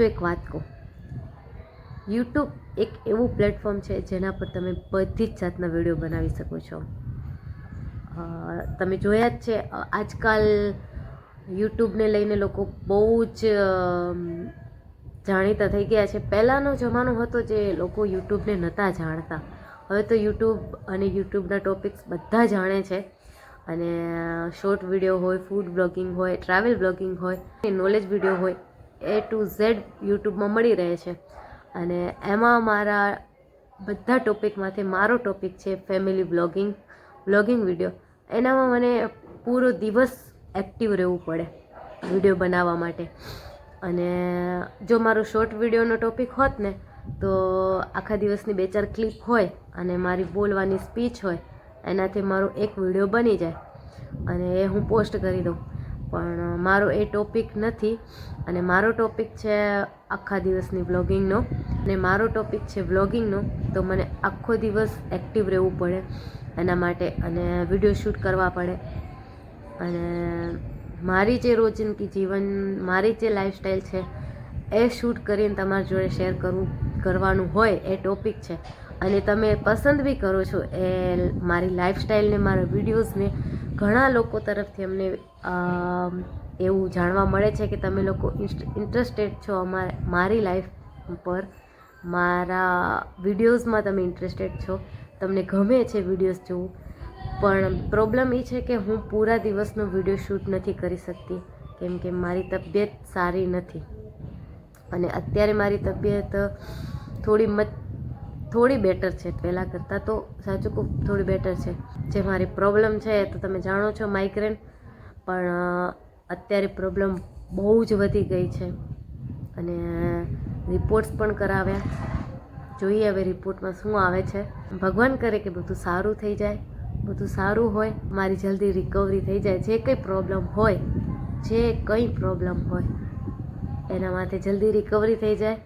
જો એક વાત કહું. યુટ્યુબ એક એવું પ્લેટફોર્મ છે જેના પર તમે બધી જ જાતના વીડિયો બનાવી શકો છો. તમે જોયા જ છે આજકાલ યુટ્યુબને લઈને લોકો બહુ જ જાણીતા થઈ ગયા છે. પહેલાંનો જમાનો હતો જે લોકો યુટ્યુબને નહોતા જાણતા. હવે તો યુટ્યુબ અને યુટ્યુબના ટોપિક્સ બધા જાણે છે. અને શોર્ટ વીડિયો હોય ફૂડ બ્લોગિંગ હોય ટ્રાવેલ બ્લોગિંગ હોય નોલેજ વીડિયો હોય. એ ટુ ઝેડ યુટ્યુબમાં મળી રહે છે. અને એમાં મારા બધા ટોપિકમાંથી મારો ટોપિક છે ફેમિલી બ્લોગિંગ બ્લોગિંગ વીડિયો એનામાં મને પૂરો દિવસ એક્ટિવ રહેવું પડે વીડિયો બનાવવા માટે. અને જો મારો શોર્ટ વિડીયોનો ટોપિક હોત ને, તો આખા દિવસની બે ચાર ક્લિપ હોય અને મારી બોલવાની સ્પીચ હોય, એનાથી મારો એક વીડિયો બની જાય. અને એ હું પોસ્ટ કરી દઉં. પણ મારો એ ટોપિક નથી અને મારો ટોપિક છે આખા દિવસની વ્લોગિંગનો અને મારો ટોપિક છે વ્લોગિંગનો તો મને આખો દિવસ એક્ટિવ રહેવું પડે એના માટે અને વીડિયો શૂટ કરવા પડે. અને મારી જે રોજિંદગી જીવન, મારી જે લાઈફસ્ટાઈલ છે, એ શૂટ કરીને તમારી જોડે શેર કરવું, કરવાનું હોય એ ટોપિક છે. અને તમે પસંદ બી કરો છો એ મારી લાઈફસ્ટાઈલને મારા વિડીયોઝને ઘણા લોકો તરફથી અમને એવું જાણવા મળે છે કે તમે લોકો ઇન્ટરેસ્ટેડ છો અમારે મારી લાઈફ પર. મારા વિડીયોઝમાં તમે ઇન્ટરેસ્ટેડ છો. તમને ગમે છે વિડીયોઝ જોવું. પણ પ્રોબ્લેમ એ છે કે હું પૂરા દિવસનો વીડિયો શૂટ નથી કરી શકતી. કેમ કે મારી તબિયત સારી નથી. અને અત્યારે મારી તબિયત થોડી મત થોડી બેટર છે પહેલાં કરતાં તો સાચું કહું, થોડી બેટર છે. જે મારી પ્રોબ્લેમ છે તો તમે જાણો છો માઇગ્રેન પણ અત્યારે પ્રોબ્લેમ બહુ જ વધી ગઈ છે. અને રિપોર્ટ્સ પણ કરાવ્યા. જોઈએ હવે રિપોર્ટમાં શું આવે છે. ભગવાન કરે કે બધું સારું થઈ જાય. બધું સારું હોય, મારી જલ્દી રિકવરી થઈ જાય. જે કંઈ પ્રોબ્લેમ હોય, જે કંઈ પ્રોબ્લેમ હોય, એના માટે જલ્દી રિકવરી થઈ જાય.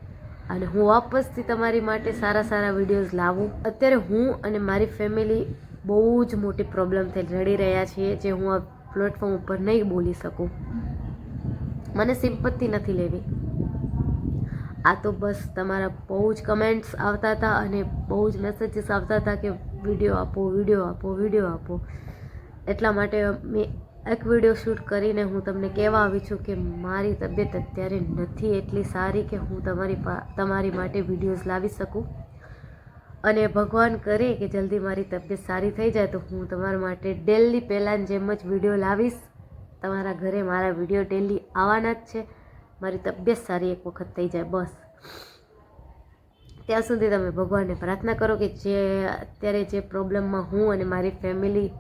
અને હું વાપસથી તમારી માટે સારા સારા વિડીયોઝ લાવું. અત્યારે હું અને મારી ફેમિલી બહુ જ મોટી પ્રોબ્લેમથી લડી રહ્યા છીએ જે હું આ પ્લેટફોર્મ ઉપર નહીં બોલી શકું. મને સિમ્પતિ નથી લેવી. આ તો બસ તમારા બહુ જ કમેન્ટ્સ આવતા હતા અને બહુ જ મેસેજીસ આવતા હતા કે વીડિયો આપો વીડિયો આપો વીડિયો આપો. એટલા માટે મેં એક વીડિયો શૂટ કરીને હું તમને કહેવા આવી છું કે મારી તબિયત અત્યારે નથી એટલી સારી કે હું તમારી તમારી માટે વિડીયોઝ લાવી શકું. અને ભગવાન કરે કે જલ્દી મારી તબિયત સારી થઈ જાય તો હું તમારા માટે ડેલી પહેલાંની જેમ જ વીડિયો લાવીશ. તમારા ઘરે મારા વીડિયો ડેલી આવવાના જ છે. મારી તબિયત સારી એક વખત થઈ જાય બસ. ત્યાં સુધી તમે ભગવાનને પ્રાર્થના કરો કે જે, અત્યારે જે પ્રોબ્લેમમાં હું અને મારી ફેમિલી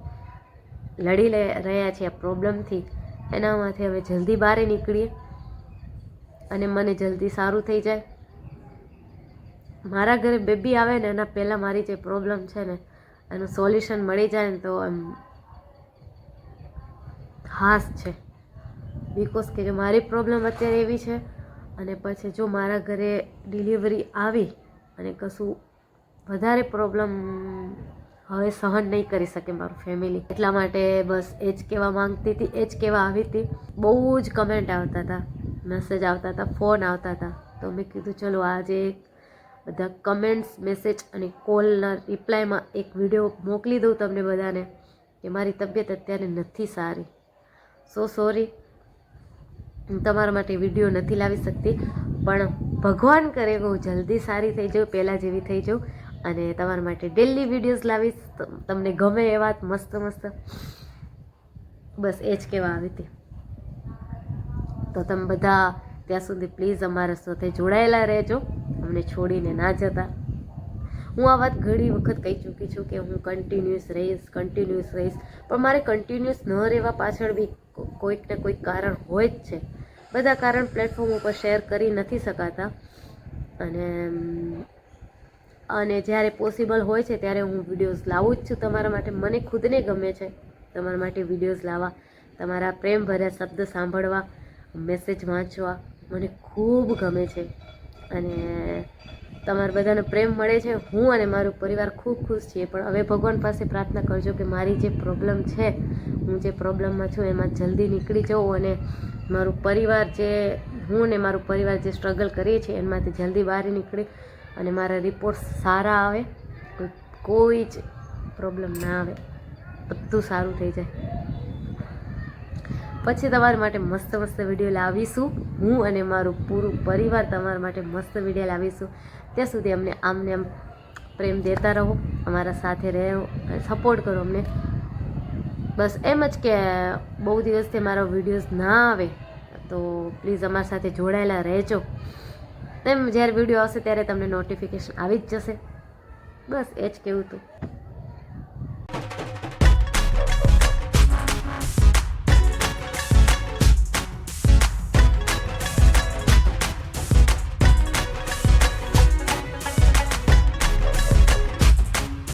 લડી રહ્યા છીએ આ પ્રોબ્લેમથી. એનામાંથી હવે જલ્દી બહાર નીકળીએ અને મને જલ્દી સારું થઈ જાય. મારા ઘરે બેબી આવે ને, એના પહેલાં મારી જે પ્રોબ્લેમ છે ને, એનું સોલ્યુશન મળી જાય ને તો એમ હાસ છે. બિકોઝ કે મારી પ્રોબ્લેમ અત્યારે એવી છે અને પછી જો મારા ઘરે ડિલિવરી આવી અને કશું વધારે પ્રોબ્લેમ હવે સહન નહીં કરી શકે મારું ફેમિલી એટલા માટે બસ એ જ કહેવા માંગતી હતી એ જ કહેવા આવી હતી. બહુ જ કમેન્ટ આવતા હતા મેસેજ આવતા હતા ફોન આવતા હતા. તો મેં કીધું, ચલો, આજે બધા કમેન્ટ્સ મેસેજ અને કોલના રિપ્લાયમાં એક વીડિયો મોકલી દઉં તમને બધાને, કે મારી તબિયત અત્યારે નથી સારી. સો સોરી હું તમારા માટે વીડિયો નથી લાવી શકતી, પણ ભગવાન કરે હું જલ્દી સારી થઈ જાઉં, પહેલાં જેવી થઈ જાઉં. અને તમારા માટે ડેલી વિડીયોઝ લાવીશ. તમને ગમે એવા મસ્ત મસ્ત. બસ એ જ કહેવા આવી હતી. તો તમે બધા ત્યાં સુધી પ્લીઝ અમારા સાથે જોડાયેલા રહેજો. અમને છોડીને ના જતા. હું આ વાત ઘણી વખત કહી ચૂકી છું કે હું કન્ટિન્યુઅસ રહીશ કન્ટિન્યુઅસ રહીશ. પણ મારે કન્ટિન્યુઅસ ન રહેવા પાછળ બી કોઈક ને કોઈક કારણ હોય જ છે. બધા કારણ પ્લેટફોર્મ ઉપર શેર કરી નથી શકાતા. અને અને જ્યારે પોસિબલ હોય છે ત્યારે હું વિડીયોઝ લાવું જ છું તમારા માટે. મને ખુદને ગમે છે તમારા માટે વિડીયોઝ લાવવા, તમારા પ્રેમભર્યા શબ્દ સાંભળવા મેસેજ વાંચવા. મને ખૂબ ગમે છે. અને તમારા બધાને પ્રેમ મળે છે. હું અને મારું પરિવાર ખૂબ ખુશ છીએ. પણ હવે ભગવાન પાસે પ્રાર્થના કરજો કે મારી જે પ્રોબ્લેમ છે, હું જે પ્રોબ્લેમમાં છું એમાં જલ્દી નીકળી જાઉં અને મારું પરિવાર જે, હું ને મારું પરિવાર જે સ્ટ્રગલ કરીએ છીએ એમાંથી જલ્દી બહાર નીકળે અને મારા રિપોર્ટ્સ સારા આવે કોઈ જ પ્રોબ્લેમ ના આવે. બધું સારું થઈ જાય. પછી તમારા માટે મસ્ત મસ્ત વીડિયો લાવીશું. હું અને મારું પૂરું પરિવાર તમારા માટે મસ્ત વીડિયો લાવીશું. ત્યાં સુધી અમને આમને આમ પ્રેમ દેતા રહો, અમારા સાથે રહો સપોર્ટ કરો અમને. બસ એમ જ કે બહુ દિવસથી મારા વિડીયોઝ ના આવે. તો પ્લીઝ અમારા સાથે જોડાયેલા રહેજો. તેમ જ્યારે વીડિયો આવશે ત્યારે તમને નોટિફિકેશન આવી જ જશે. બસ એ જ કહેવું હતું.